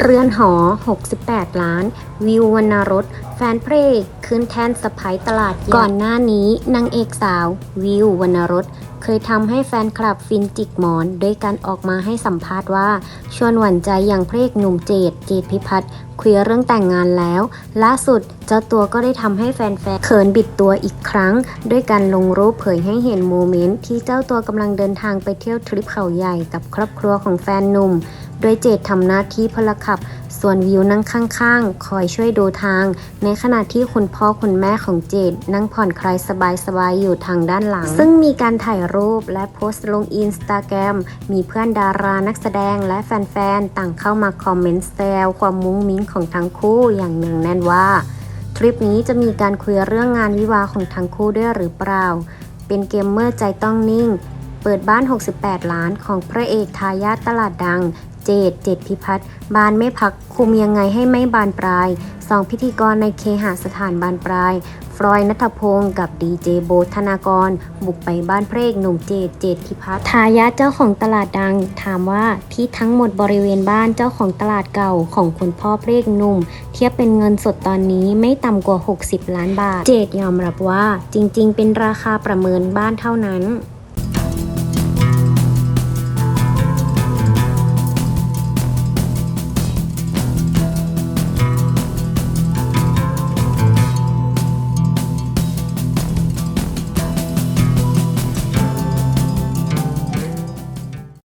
เรือนหอ 68 ล้าน วิววรรณรส แฟนเพลงขึ้นแท่นสะพายตลาด ก่อนหน้านี้นางเอกสาว วิววรรณรส เคยทำให้แฟนคลับฟินจิกหมอน ด้วยการออกมาให้สัมภาษณ์ว่า ชวนหวั่นใจอย่างเพลงหนุ่มเจดเจดพิพัฒน์คุยเรื่องแต่งงานแล้ว ล่าสุดเจ้าตัวก็ได้ทำให้แฟนๆเขินบิดตัวอีกครั้ง ด้วยการลงรูปเผยให้เห็นโมเมนต์ที่เจ้าตัวกำลังเดินทางไปเที่ยวทริปเขาใหญ่กับครอบครัวของแฟนหนุ่ม โดยเจดทำหน้าที่พลขับ ส่วนวิวนั่งข้างๆ คอยช่วยดูทาง ในขณะที่คุณพ่อคุณแม่ของเจดนั่งผ่อนคลายสบายๆ อยู่ทางด้านหลัง ซึ่งมีการถ่ายรูปและโพสต์ลงอินสตาแกรมมีเพื่อนดารานักแสดงและแฟนๆ ต่างเข้ามาคอมเมนต์แซวความมุ้งมิ้งของทั้งคู่อย่างเนืองแน่นว่า ทริปนี้จะมีการคุยเรื่องงานวิวาของทั้งคู่ด้วยหรือเปล่า เป็นเกมเมอร์ใจต้องนิ่งเปิดบ้าน 68 ล้านของพระเอกทายาทตลาดดัง เจดเจดพิพัฒน์บานไม่พักคุมยังไงให้ไม่บานปลายสองพิธีกรในเคหสถานบานปลาย ฟรอยนัทพงศ์กับดีเจโบทธนากร บุกไปบ้านพระเอกหนุ่มเจดเจดพิพัฒน์ทายาทเจ้าของตลาดดัง ถามว่าที่ทั้งหมดบริเวณบ้านเจ้าของตลาดเก่าของคุณพ่อพระเอกหนุ่ม เทียบเป็นเงินสดตอนนี้ไม่ต่ำกว่า 60 ล้านบาท เจดยอมรับว่าจริง ๆ เป็นราคาประเมินบ้านเท่านั้น